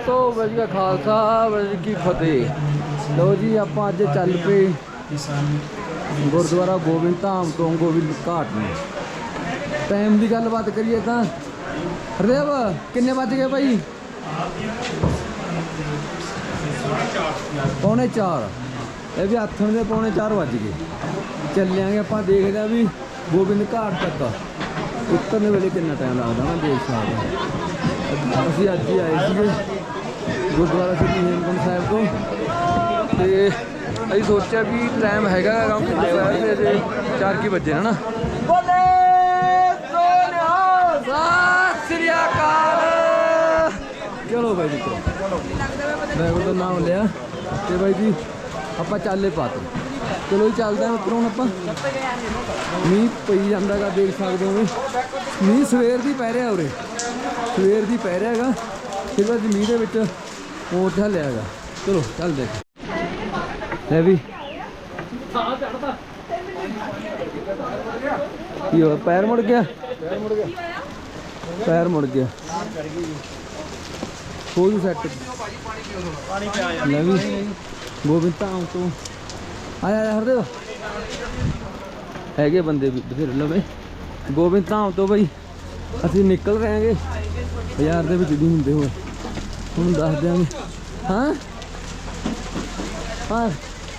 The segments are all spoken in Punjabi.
ਦੋਸਤੋ ਵਧੀਆ ਖਾਲਸਾ, ਵਾਹਿਗੁਰੂ ਕੀ ਫਤਿਹ। ਲੋ ਜੀ, ਆਪਾਂ ਅੱਜ ਚੱਲ ਪਏ ਗੁਰਦੁਆਰਾ ਗੋਬਿੰਦ ਧਾਮ ਤੋਂ ਗੋਬਿੰਦ ਘਾਟ ਨੂੰ। ਟਾਈਮ ਦੀ ਗੱਲਬਾਤ ਕਰੀਏ ਤਾਂ। ਹਰਦੇਵ, ਕਿੰਨੇ ਵੱਜ ਗਏ ਭਾਈ ਪੌਣੇ 4 ਇਹ ਵੀ ਆਥਣ ਦੇ ਪੌਣੇ 4 ਵੱਜ ਗਏ। ਚੱਲਿਆਂਗੇ ਆਪਾਂ ਦੇਖਦੇ ਆ ਵੀ ਗੋਬਿੰਦ ਘਾਟ ਤੱਕ ਉਤਰਨੇ ਵੇਲੇ ਕਿੰਨਾ ਟਾਈਮ ਲੱਗਦਾ ਨਾ ਦੇਖ ਸਕਦੇ ਅਸੀਂ ਅੱਜ ਹੀ ਆਏ ਸੀਗੇ। ਗੁਰਦੁਆਰਾ ਸ੍ਰੀ ਹੇਮਕੁੰਟ ਸਾਹਿਬ ਤੋਂ। ਤੇ ਅਸੀਂ ਸੋਚਿਆ ਵੀ ਟਾਈਮ ਹੈਗਾ ਕਿਉਂਕਿ ਦੁਪਹਿਰ ਦੇ 4 ਕੀ ਵਜੇ ਨੇ ਨਾ। ਬੋਲੇ ਸੋਨਿਆ ਸਤਿ ਸ੍ਰੀ ਅਕਾਲ। ਚਲੋ ਬਾਈ ਜੀ ਚਲੋ ਡਰਾਈਵਰ ਦਾ ਨਾਮ ਲਿਆ ਤੇ ਬਾਈ ਜੀ ਆਪਾਂ ਚੱਲੇ ਪਾਤੇ ਚਲੋ ਜੀ ਚੱਲਦੇ ਹਾਂ ਉੱਪਰੋਂ ਹੁਣ ਆਪਾਂ। ਮੀਂਹ ਪਈ ਜਾਂਦਾਗਾ ਦੇਖ ਸਕਦੇ ਹੋ। ਮੀਂਹ ਸਵੇਰ ਦੀ ਪੈ ਰਿਹਾ ਉਰੇ। ਸਵੇਰ ਦੀ ਪੈ ਰਿਹਾ ਹੈਗਾ। ਫਿਰ ਅੱਜ ਮੀਂਹ ਦੇ ਵਿੱਚ ਮੋਟਾ ਲਿਆ ਹੈਗਾ ਚਲੋ ਚੱਲਦੇ ਲੈ ਵੀ। ਕੀ ਹੋਇਆ? ਪੈਰ ਮੁੜ ਗਿਆ? ਪੈਰ ਮੁੜ ਗਿਆ। ਪੈਰ ਮੁੜ ਗਿਆ ਹੋ ਜੂ ਸੈੱਟ ਲੈ ਵੀ। ਗੋਬਿੰਦ ਧਾਮ ਤੋਂ। ਆਇਆ ਆਇਆ ਹਰਦੇਵ ਹੈਗੇ ਬੰਦੇ ਵੀ, ਬਥੇਰੇ ਲਵੇ। ਗੋਬਿੰਦ ਧਾਮ ਤੋਂ ਬਈ। ਅਸੀਂ ਨਿਕਲ ਰਹੇ ਹਾਂਗੇ। ਬਾਜ਼ਾਰ ਦੇ ਵਿੱਚ ਨਹੀਂ ਹੁੰਦੇ ਹੋਏ। ਹੁਣ ਦੱਸ ਦਿਆਂਗੇ। ਹਾਂ? ਹਾਂ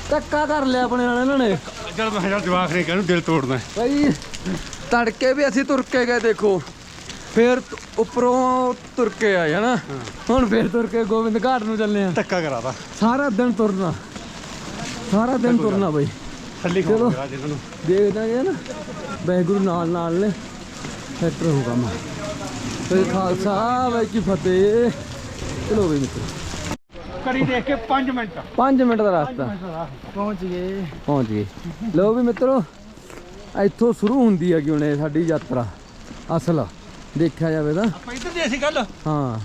ਧੱਕਾ ਕਰ ਲਿਆ ਆਪਣੇ ਨਾਲ ਇਹਨਾਂ ਨੇ। ਚਲ ਮੈਂ ਕਿਹਾ ਜਵਾਕ ਨੇ ਕਹਿੰਨੂੰ ਦਿਲ ਤੋੜਨਾ। ਬਈ ਤੜਕੇ ਵੀ ਅਸੀਂ ਤੁਰ ਕੇ ਗਏ ਦੇਖੋ। ਫੇਰ ਉੱਪਰੋਂ ਤੁਰ ਕੇ ਆਏ ਹਨਾ? ਹੁਣ ਫੇਰ ਤੁਰ ਕੇ ਗੋਬਿੰਦ ਘਾਟ ਨੂੰ ਚੱਲੇ ਆ। ਧੱਕਾ ਕਰਾਦਾ ਸਾਰਾ ਦਿਨ ਤੁਰਨਾ। ਸਾਰਾ ਦਿਨ ਤੁਰਨਾ ਬਈ। ਥੱਲੇ ਚਲੋ। ਦੇਖਦਾ ਜੇ ਨਾ। ਵਾਹਿਗੁਰੂ ਨਾਲ ਨਾਲ ਨੇ। ਸੈੱਟ ਰਹੂ ਕੰਮ। ਤੇ ਖਾਲਸਾ ਵਾਹਿ ਕੀ ਫਤਿਹ। ਚਲੋ ਬਈ ਮਿੱਤਰ ਕਰੀ ਦੇਖ ਕੇ 5 ਮਿੰਟ। 5 ਮਿੰਟ ਦਾ ਰਸਤਾ। ਪਹੁੰਚ ਗਏ। ਪਹੁੰਚ ਗਏ। ਲਓ ਵੀ ਮਿੱਤਰੋ ਇੱਥੋਂ ਸ਼ੁਰੂ ਹੁੰਦੀ ਹੈਗੀ ਹੁਣ ਇਹ ਸਾਡੀ ਯਾਤਰਾ। ਅਸਲ ਦੇਖਿਆ ਜਾਵੇ ਤਾਂ। ਆਪਾਂ ਇੱਧਰ ਦੇ ਸੀ ਕੱਲ ਹਾਂ।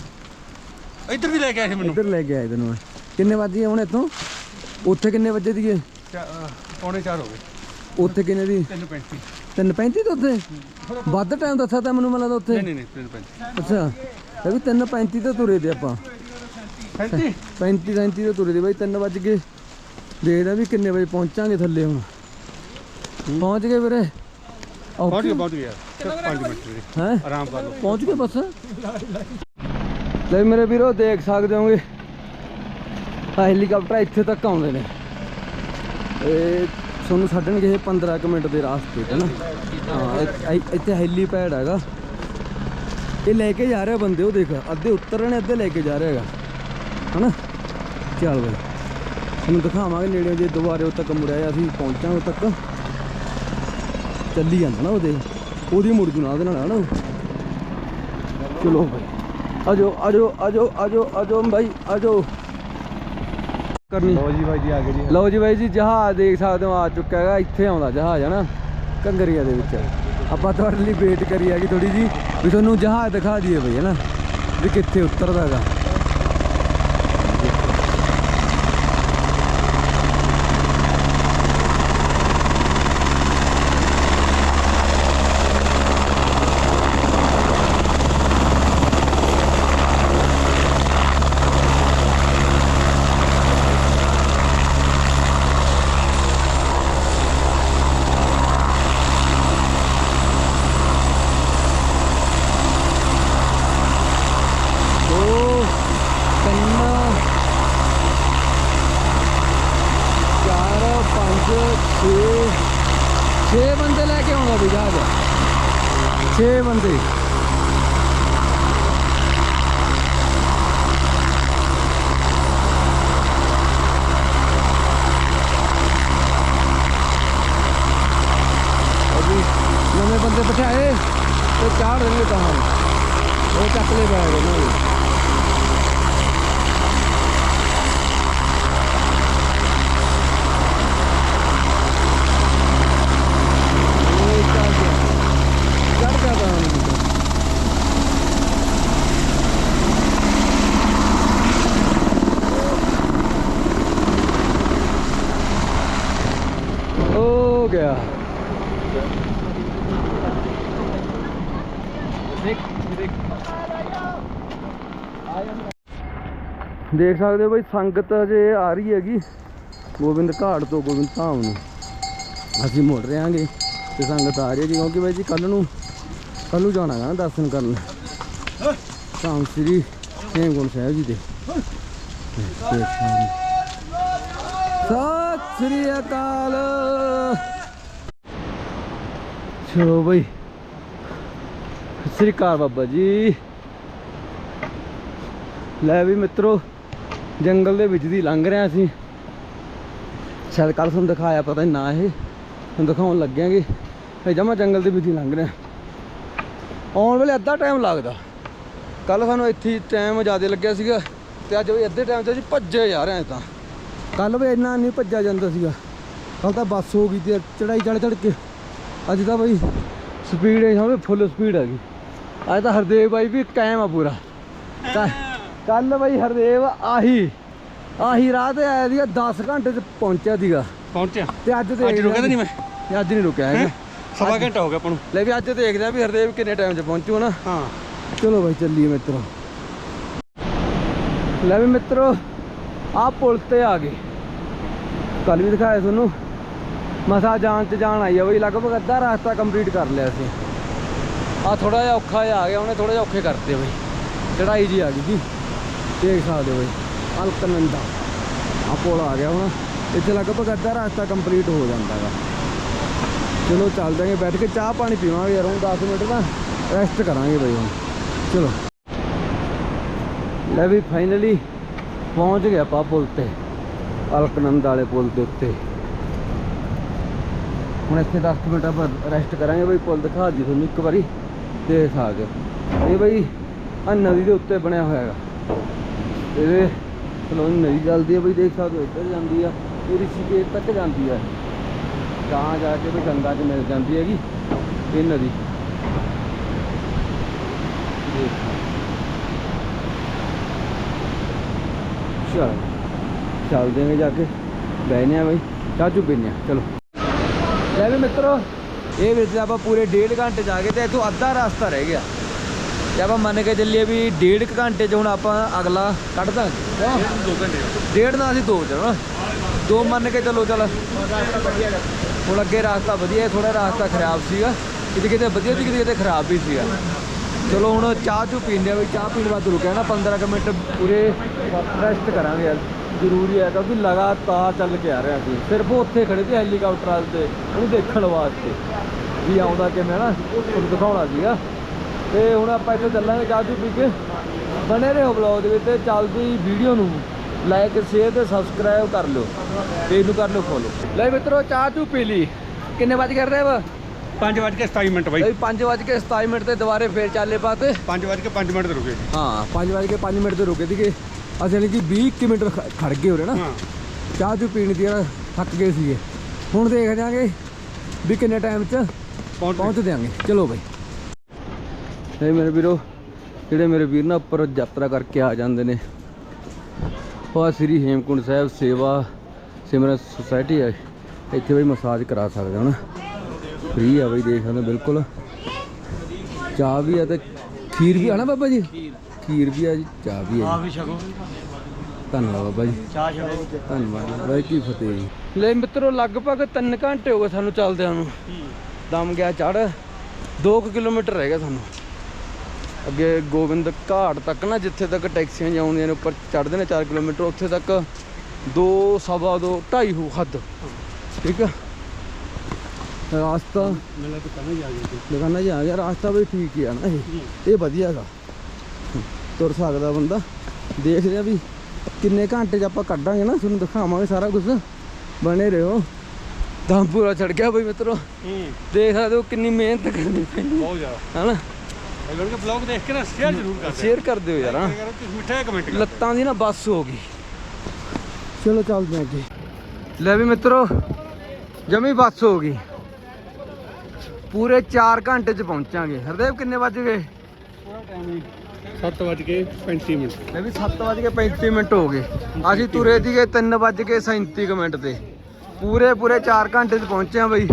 ਇੱਧਰ ਵੀ ਲੈ ਕੇ ਆਏ ਸੀ ਮੈਨੂੰ। ਇੱਧਰ ਲੈ ਕੇ ਆਏ ਤੈਨੂੰ ਮੈਂ। ਕਿੰਨੇ ਵਜੇ ਹੁਣ ਇੱਥੋਂ? ਉੱਥੇ ਕਿੰਨੇ ਵਜੇ ਦੀਏ? ਚਾ- ਅਹ ਪੌਣੇ 4 ਹੋ ਗਏ। ਉੱਥੇ ਕਿੰਨੇ ਦੀ? 3:35 3:35 ਤੋਂ ਉੱਥੇ? ਵੱਧ ਟਾਈਮ ਦੱਸਿਆ ਤਾਂ ਮੈਨੂੰ ਮਿਲਦਾ ਉੱਥੇ? ਨਹੀਂ ਨਹੀਂ ਨਹੀਂ 3:35 ਅੱਛਾ। ਇਹ ਵੀ 3:35 ਤੋਂ ਤੁਰੇ ਤੇ ਆਪਾਂ। 35 35 37 ਤੋਂ ਤੁਰੇ ਤੇ ਬਾਈ 3 ਵਜ ਗਏ। ਦੇਖਦਾ ਵੀ ਕਿੰਨੇ ਵਜੇ ਪਹੁੰਚਾਂਗੇ ਥੱਲੇ ਹੁਣ। ਪਹੁੰਚ ਗਏ ਵੀਰੇ? ਪਹੁੰਚ ਗਿਆ ਪਹੁੰਚ ਗਿਆ 5 ਮਿੰਟ ਵੀਰੇ। ਹੈ? ਆਰਾਮ ਕਰ ਲਓ। ਪਹੁੰਚ ਗਏ ਬਸ। ਲੈ ਮੇਰੇ ਵੀਰੋ ਦੇਖ ਸਕਦੇ ਹੋਗੇ ਹੈਲੀਕਾਪਟਰ ਇੱਥੇ ਤੱਕ ਆਉਂਦੇ ਨੇ। ਇਹ ਤੁਹਾਨੂੰ ਛੱਡਣਗੇ ਇਹ 15 ਕੁ ਮਿੰਟ ਦੇ ਰਾਸਤੇ ਤੇ ਨਾ। ਹਾਂ, ਇ- ਇੱਥੇ ਹੈਲੀਪੈਡ ਹੈਗਾ। ਇਹ ਲੈ ਕੇ ਜਾ ਰਿਹਾ ਬੰਦੇ, ਉਹ ਦੇਖ, ਅੱਧੇ ਉੱਤਰ ਰਹੇ ਨੇ, ਅੱਧੇ ਲੈ ਕੇ ਜਾ ਰਿਹਾ ਹੈਗਾ। ਹਨਾ? ਚੱਲ ਬਈ। ਤੁਹਾਨੂੰ ਦਿਖਾਵਾਂਗੇ ਨੇੜੇ, ਜੇ ਦੁਬਾਰੇ ਉਹ ਤੱਕ ਮੁੜਿਆ ਅਸੀਂ ਪਹੁੰਚਾਂਗੇ ਉਹ ਤੱਕ। ਚੱਲੀ ਜਾਂਦਾ ਨਾ ਉਹਦੇ ਉਹਦੀ ਮੁੜ ਜੂ ਨਾ ਉਹਦੇ ਨਾਲ, ਹਨਾ? ਉਹ। ਚਲੋ ਭਾਈ ਆਜੋ ਆਜੋ ਆਜੋ ਆਜੋ ਆਜੋ ਭਾਈ ਆਜੋ ਕਰਨੀ। ਲੋ ਜੀ ਬਾਈ ਜੀ ਆ ਗਏ ਜੀ। ਲਓ ਜੀ ਬਾਈ ਜੀ ਜਹਾਜ਼ ਦੇਖ ਸਕਦੇ ਹੋ ਆ ਚੁੱਕਾ ਹੈਗਾ। ਇੱਥੇ ਆਉਂਦਾ ਜਹਾਜ਼ ਹੈ ਨਾ ਕੰਗਰੀਆ ਦੇ ਵਿੱਚ। ਆਪਾਂ ਤੁਹਾਡੇ ਲਈ ਵੇਟ ਕਰੀ ਹੈਗੀ ਥੋੜੀ ਜੀ ਵੀ ਤੁਹਾਨੂੰ ਜਹਾਜ਼ ਦਿਖਾ ਦਈਏ ਬਈ ਹੈ ਨਾ ਵੀ ਕਿੱਥੇ ਉਤਰਦਾ ਹੈਗਾ। ਛੇ ਬੰਦੇ ਲੈ ਕੇ ਆਉਂਦਾ ਵੀ ਜਹਾਜ਼। ਛੇ ਬੰਦੇ। ਨਵੇਂ ਬੰਦੇ ਬਿਠਾਏ ਤੇ ਚਾੜ ਰਹੇ ਤਾਂ ਉਹ ਚੱਕ ਲੈ ਬੈਗ ਹੋ ਗਿਆ। ਦੇਖ ਸਕਦੇ ਹੋ ਬਈ, ਸੰਗਤ ਜੇ ਆ ਰਹੀ ਹੈਗੀ। ਗੋਬਿੰਦ ਘਾਟ ਤੋਂ ਗੋਬਿੰਦ ਧਾਮ ਨੂੰ। ਅਸੀਂ ਮੁੜ ਰਹੇ ਹਾਂਗੇ ਤੇ ਸੰਗਤ ਆ ਰਹੀ ਹੈ ਜੀ ਕਿਉਂਕਿ ਬਾਈ ਜੀ ਕੱਲ ਨੂੰ ਕੱਲ ਨੂੰ ਜਾਣਾ ਹੈ ਨਾ ਦਰਸ਼ਨ ਕਰਨ। ਧਾਮ ਸ੍ਰੀ ਹੇਮਕੁੰਟ ਸਾਹਿਬ ਜੀ ਦੇ। ਸਤਿ ਸ੍ਰੀ ਅਕਾਲ। ਚਲੋ ਬਈ। ਸਤਿ ਸ੍ਰੀ ਅਕਾਲ ਬਾਬਾ ਜੀ। ਲੈ ਵੀ ਮਿੱਤਰੋ, ਜੰਗਲ ਦੇ ਵਿੱਚ ਦੀ ਲੰਘ ਰਹੇ ਅਸੀਂ। ਸ਼ਾਇਦ ਕੱਲ ਤੁਹਾਨੂੰ ਦਿਖਾਇਆ, ਪਤਾ ਨਹੀਂ ਨਾ ਇਹ। ਤੁਹਾਨੂੰ ਦਿਖਾਉਣ ਲੱਗਿਆਂਗੇ ਇਹ ਜਮਾ ਜੰਗਲ ਦੇ ਵਿੱਚ ਹੀ ਲੰਘ ਰਿਹਾ ਆਉਣ ਵੇਲੇ ਅੱਧਾ ਟਾਈਮ ਲੱਗਦਾ। ਕੱਲ ਸਾਨੂੰ ਇੱਥੇ ਟਾਈਮ ਜ਼ਿਆਦਾ ਲੱਗਿਆ ਸੀਗਾ ਤੇ ਅੱਜ ਵੀ ਅੱਧੇ ਟਾਈਮ 'ਤੇ ਅਸੀਂ ਭੱਜੇ ਜਾ ਰਹੇ ਹਾਂ ਤਾਂ ਕੱਲ ਵੀ ਇੰਨਾ ਨਹੀਂ ਭੱਜਿਆ ਜਾਂਦਾ ਸੀਗਾ। ਕੱਲ ਤਾਂ ਬੱਸ ਹੋ ਗਈ ਤੇ ਚੜਾਈ ਚੜ ਚੜ ਕੇ ਅੱਜ ਤਾਂ ਬਈ ਸਪੀਡ ਹੈ ਸਮਝ ਫੁੱਲ ਸਪੀਡ ਹੈਗੀ ਅੱਜ ਤਾਂ ਹਰਦੇਵ ਬਾਈ ਵੀ ਕਾਇਮ ਆ ਪੂਰਾ। ਕੱਲ ਬਈ ਹਰਦੇਵ ਆਹੀ ਆਹੀ ਰਾਹ ਤੇ ਆਇਆ ਸੀਗਾ 10 ਘੰਟੇ ਚ ਪਹੁੰਚਿਆ ਸੀਗਾ। ਪਹੁੰਚਿਆ? ਤੇ ਅੱਜ ਤੇ ਅੱਜ ਰੁਕਿਆ ਤਾਂ ਨਹੀਂ ਮੈਂ? ਤੇ ਅੱਜ ਨਹੀਂ ਰੁਕਿਆ ਹੈਗਾ। ਸਵਾ ਘੰਟਾ ਹੋ ਗਿਆ ਆਪਾਂ ਨੂੰ। ਲੈ ਵੀ ਅੱਜ ਦੇਖਦੇ ਆ ਵੀ ਹਰਦੇਵ ਕਿੰਨੇ ਟਾਈਮ ਚ ਪਹੁੰਚੂ ਨਾ ਹਾਂ। ਚਲੋ ਭਾਈ ਚੱਲੀਏ ਮਿੱਤਰੋ। ਲੈ ਵੀ ਮਿੱਤਰੋ ਆਹ ਪੁਲ ਤੇ ਆ ਗਏ। ਕੱਲ ਵੀ ਦਿਖਾਇਆ ਤੁਹਾਨੂੰ। ਮਸਾ ਜਾਣ ਚ ਜਾਣ ਆਈ ਆ ਬਈ, ਲਗਭਗ ਅੱਧਾ ਰਸਤਾ ਕੰਪਲੀਟ ਕਰ ਲਿਆ ਸੀ। ਆ ਥੋੜਾ ਜਿਹਾ ਔਖਾ ਜਿਹਾ ਆ ਗਿਆ, ਉਹਨੇ ਥੋੜਾ ਜਿਹਾ ਔਖੇ ਕਰਤੇ ਬਈ। ਚੜਾਈ ਜੀ ਆ ਗਈ ਜੀ ਦੇਖ ਸਕਦੇ ਹੋ ਬਈ, ਅਲਕਨੰਦਾ। ਆ ਪੁਲ ਆ ਗਿਆ ਹੁਣ। ਇੱਥੇ ਲਗਭਗ ਅੱਧਾ ਰਸਤਾ ਕੰਪਲੀਟ ਹੋ ਜਾਂਦਾ ਗਾ ਚਲੋ ਚੱਲ ਜਾਂਗੇ ਬੈਠ ਕੇ ਚਾਹ ਪਾਣੀ ਪੀਵਾਂਗੇ ਯਾਰ, ਹੁਣ 10 ਮਿੰਟ ਦਾ ਰੈਸਟ ਕਰਾਂਗੇ ਬਈ ਹੁਣ। ਚਲੋ। ਲੈ ਵੀ ਫਾਈਨਲੀ ਪਹੁੰਚ ਗਿਆ ਆਪਾਂ ਪੁਲ ਤੇ। ਅਲਕਨੰਦ ਵਾਲੇ ਪੁਲ ਦੇ ਉੱਤੇ। ਹੁਣ ਇੱਥੇ 10 ਮਿੰਟ ਆਪਾਂ ਰੈਸਟ ਕਰਾਂਗੇ ਬਈ, ਪੁਲ ਦਿਖਾ ਦੀ ਤੁਹਾਨੂੰ ਇੱਕ ਵਾਰੀ, ਦੇਖ ਸਕਦੇ ਹੋ ਇਹ ਬਈ ਆ ਨਦੀ ਦੇ ਉੱਤੇ ਬਣਿਆ ਹੋਇਆ ਹੈਗਾ। ਇਹਦੇ ਚਲੋ ਨਦੀ ਚੱਲਦੀ ਹੈ ਬਈ, ਦੇਖ ਸਕਦੇ ਹੋ, ਇੱਧਰ ਜਾਂਦੀ ਆ, ਇਹ ਰਿਸ਼ੀਕੇਸ਼ ਤੱਕ ਜਾਂਦੀ ਆ ਗਾਂ ਜਾ ਕੇ ਵੀ ਗੰਗਾ 'ਚ ਮਿਲ ਜਾਂਦੀ ਹੈਗੀ ਇਹ ਨਦੀ। ਦੇਖ। ਚਲ ਚੱਲਦੇ ਹਾਂ ਜਾ ਕੇ। ਬਹਿਨੇ ਆ ਬਈ ਚਾਚੂ ਪੀਨੇ ਆ, ਚਲੋ। ਲੈ ਵੀ ਮਿੱਤਰੋ ਇਹ ਵਿੱਚ ਆਪਾਂ ਪੂਰੇ ਡੇਢ ਘੰਟੇ ਜਾ ਕੇ ਤੇ ਇੱਥੋਂ ਅੱਧਾ ਰਸਤਾ ਰਹਿ ਗਿਆ। ਤੇ ਆਪਾਂ ਮੰਨ ਕੇ ਚੱਲੀਏ ਵੀ ਡੇਢ ਕੁ ਘੰਟੇ 'ਚ ਹੁਣ ਆਪਾਂ ਅਗਲਾ ਕੱਢ ਦਾਂਗੇ ਘੰਟੇ ਡੇਢ ਨਾਲ ਅਸੀਂ ਦੋ ਚਲੋ ਦੋ ਮੰਨ ਕੇ ਚੱਲੋ ਚੱਲ। ਹੁਣ ਅੱਗੇ ਰਾਸਤਾ ਵਧੀਆ ਥੋੜਾ ਰਾਸਤਾ ਖਰਾਬ ਸੀਗਾ। ਕਿਤੇ ਕਿਤੇ ਵਧੀਆ ਸੀ ਕਿਤੇ ਕਿਤੇ ਖਰਾਬ ਵੀ ਸੀਗਾ। ਚਲੋ ਹੁਣ ਚਾਹ ਚੂ ਪੀਂਦੇ ਆ ਵੀ ਚਾਹ ਪੀਣ ਵਾਸਤੇ ਰੁਕਿਆ ਨਾ 15 ਕੁ ਮਿੰਟ ਪੂਰੇ ਰੈਸਟ ਕਰਾਂਗੇ ਯਾਰ। ਜ਼ਰੂਰੀ ਹੈ ਕਿਉਂਕਿ ਲਗਾਤਾਰ ਚੱਲ ਕੇ ਆ ਰਹੇ ਸੀ। ਸਿਰਫ ਉੱਥੇ ਖੜੇ ਸੀ ਹੈਲੀਕਾਪਟਰ ਵਾਲੇ ਤੇ ਉਹਨੂੰ ਦੇਖਣ ਵਾਸਤੇ। ਵੀ ਆਉਂਦਾ ਕਿਵੇਂ ਨਾ ਤੁਹਾਨੂੰ ਦਿਖਾਉਣਾ ਸੀਗਾ। ਤੇ ਹੁਣ ਆਪਾਂ ਇੱਥੇ ਚੱਲਾਂਗੇ ਚਾਹ ਚੂ ਪੀ ਕੇ। ਬਣੇ ਰਹੋ ਬਲੌਗ ਦੇ ਵਿੱਚ ਤੇ ਚੱਲਦੀ ਵੀਡੀਓ ਨੂੰ ਲਾਈਕ ਸ਼ੇਅਰ ਤੇ ਸਬਸਕ੍ਰਾਈਬ ਕਰ ਲਿਓ। ਪੇਜ ਨੂੰ ਕਰ ਲਿਓ ਫੋਲੋ ਲੈ ਮਿੱਤਰੋ ਚਾਹ ਚੂ ਪੀ ਲਈ। ਕਿੰਨੇ ਵਜ ਕਰ ਰਹੇ ਵਾ 5 ਵਜ ਕੇ 27 ਮਿੰਟ ਬਾਈ। ਬਈ 5 ਵਜ ਕੇ 27 ਮਿੰਟ ਤੇ ਦੁਬਾਰੇ ਫੇਰ ਚੱਲੇ ਪਾਤੇ 5 ਵਜ ਕੇ 5 ਮਿੰਟ ਤੇ ਰੁਕੇ। ਹਾਂ 5 ਵਜ ਕੇ 5 ਮਿੰਟ ਤੇ ਰੁਕੇ ਸੀਗੇ। ਅਸੀਂ ਯਾਨੀ ਕਿ 20 ਕਿਲੋਮੀਟਰ ਖ- ਖੜ ਗਏ ਉਰੇ ਨਾ। ਹਾਂ। ਚਾਹ ਚੂ ਪੀਣ ਦੀ ਯਾਰ ਥੱਕ ਗਏ ਸੀਗੇ। ਹੁਣ ਦੇਖ ਜਾਾਂਗੇ ਵੀ ਕਿੰਨੇ ਟਾਈਮ 'ਚ ਪਹੁੰਚ ਪਹੁੰਚ ਦਿਆਂਗੇ। ਚਲੋ ਬਈ। ਇਹ ਮੇਰੇ ਵੀਰੋ ਜਿਹੜੇ ਮੇਰੇ ਵੀਰ ਨਾ ਉੱਪਰ ਯਾਤਰਾ ਕਰਕੇ ਆ ਜਾਂਦੇ ਨੇ। ਉਹ ਸ੍ਰੀ ਹੇਮਕੁੰਟ ਸਾਹਿਬ ਸੇਵਾ ਸਿਮਰਨ ਸੁਸਾਇਟੀ ਹੈ ਇੱਥੇ ਬਈ ਮਸਾਜ ਕਰਾ ਸਕਦੇ ਹੋ ਨਾ। ਫ੍ਰੀ ਆ ਬਈ ਦੇਖ ਸਕਦੇ ਹੋ ਬਿਲਕੁਲ। ਚਾਹ ਵੀ ਆ ਤੇ ਖੀਰ ਵੀ ਆ ਨਾ ਬਾਬਾ ਜੀ? ਖੀਰ ਵੀ ਆ ਜੀ ਚਾਹ ਵੀ ਆ ਜੀ। ਵੀ ਛਕੋ। ਧੰਨਵਾਦ ਬਾਬਾ ਜੀ। ਚਾਹ ਛਕੋ। ਧੰਨਵਾਦ ਬਾਈ ਕੀ ਫਤਿਹ ਜੀ। ਲੈ ਮਿੱਤਰੋ ਲਗਭਗ 3 ਘੰਟੇ ਹੋ ਗਏ ਸਾਨੂੰ ਚੱਲਦਿਆਂ ਨੂੰ। ਦਮ ਗਿਆ ਚੜ 2 ਕਿਲੋਮੀਟਰ ਰਹਿ ਗਿਆ ਸਾਨੂੰ। ਅੱਗੇ ਗੋਬਿੰਦ ਘਾਟ ਤੱਕ ਨਾ ਜਿੱਥੇ ਤੱਕ ਟੈਕਸੀਆਂ ਜਾਉਂਦੀਆਂ ਨੇ ਉੱਪਰ ਚੜਦੇ ਨੇ 4 ਕਿਲੋਮੀਟਰ ਉੱਥੇ ਤੱਕ 2 ਸਵਾ 2 2.5 ਹੋ ਹੱਦ। ਠੀਕ ਆ? ਰਾਸਤਾ ਮੈਨੂੰ ਤਾਂ ਕਹਾਂ ਜਾ। ਗਈ ਦੁਕਾਨਾਂ ਆ ਗਿਆ। ਰਾਸਤਾ ਵੀ ਠੀਕ ਹੀ ਆ ਨਾ ਇਹ। ਇਹ ਵਧੀਆ ਹੈਗਾ। ਤੁਰ ਸਕਦਾ ਬੰਦਾ। ਦੇਖਦੇ ਆ ਵੀ ਕਿੰਨੇ ਘੰਟੇ 'ਚ ਆਪਾਂ ਕੱਢਾਂਗੇ ਨਾ ਤੁਹਾਨੂੰ ਦਿਖਾਵਾਂਗੇ ਸਾਰਾ ਕੁਝ ਬਣੇ ਰਹੋ। ਤਾਂ ਪੂਰਾ ਚੜ ਗਿਆ ਬਈ ਮਿੱਤਰੋ। ਦੇਖ ਸਕਦੇ ਹੋ ਕਿੰਨੀ ਮਿਹਨਤ ਕਰਨੀ ਪੈਂਦੀ। ਬਹੁਤ ਜ਼ਿਆਦਾ। ਹਨਾ? ਅਗਰ ਕਿ ਬਲੌਗ ਦੇਖ ਕੇ ਨਾ ਸ਼ੇਅਰ ਜ਼ਰੂਰ ਕਰ ਦਿਓ। ਸ਼ੇਅਰ ਕਰ ਦਿਓ ਯਾਰ ਹਾਂ। ਮਿੱਠਾ ਕਮੈਂਟ ਕਰ ਲੱਤਾਂ ਦੀ ਨਾ ਬੱਸ ਹੋ ਗਈ। ਚਲੋ ਚੱਲਦੇ ਅੱਗੇ। ਲੈ ਵੀ ਮਿੱਤਰੋ ਜਮੀ ਬੱਸ ਹੋ ਗਈ। ਪੂਰੇ 4 ਘੰਟੇ ਚ ਪਹੁੰਚਾਂਗੇ। ਹਰਦੇਵ ਕਿੰਨੇ ਵੱਜ ਗਏ? ਪੂਰਾ ਟਾਈਮ ਹੀ। 7:35 ਮਿੰਟ। ਮੈਂ ਵੀ 7:35 ਮਿੰਟ ਹੋ ਗਏ। ਅਸੀਂ ਤੁਰੇ ਸੀਗੇ 3:37 ਮਿੰਟ ਤੇ। ਪੂਰੇ ਪੂਰੇ 4 ਘੰਟੇ ਤੇ ਪਹੁੰਚੇ ਆ ਬਈ।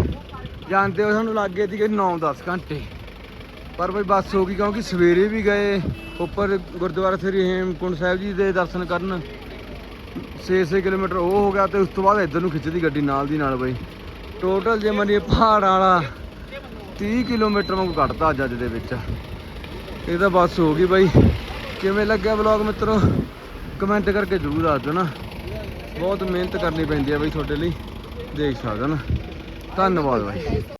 ਜਾਂਦੇ ਹੋ ਸਾਨੂੰ ਲੱਗੇ ਸੀਗੇ 9-10 ਘੰਟੇ। ਪਰ ਬਈ ਬੱਸ ਹੋ ਗਈ ਕਿਉਂਕਿ ਸਵੇਰੇ ਵੀ ਗਏ। ਉੱਪਰ ਗੁਰਦੁਆਰਾ ਸ੍ਰੀ ਹੇਮਕੁੰਟ ਸਾਹਿਬ ਜੀ ਦੇ ਦਰਸ਼ਨ ਕਰਨ। 6-6 ਕਿਲੋਮੀਟਰ ਉਹ ਹੋ ਗਿਆ ਤੇ ਉਸ ਤੋਂ ਬਾਅਦ ਇੱਧਰ ਨੂੰ ਖਿੱਚਦੀ ਗੱਡੀ ਨਾਲ ਦੀ ਨਾਲ ਬਈ। ਟੋਟਲ ਜੇ ਮੰਨੀਏ ਪਹਾੜ ਵਾਲਾ 30 ਕਿਲੋਮੀਟਰ ਵਾਂਗੂ ਕੱਟਦਾ ਅੱਜ ਅੱਜ ਦੇ ਵਿੱਚ। ਇਹ ਤਾਂ ਬਸ ਹੋ ਗਈ ਬਾਈ। ਕਿਵੇਂ ਲੱਗਿਆ ਵਲੌਗ ਮਿੱਤਰੋ? ਕਮੈਂਟ ਕਰਕੇ ਜ਼ਰੂਰ ਦੱਸ ਦਿਓ ਨਾ ਬਹੁਤ ਮਿਹਨਤ ਕਰਨੀ ਪੈਂਦੀ ਹੈ ਬਾਈ ਤੁਹਾਡੇ ਲਈ। ਦੇਖ ਸਕਦੇ ਹੋ ਨਾ। ਧੰਨਵਾਦ ਬਾਈ।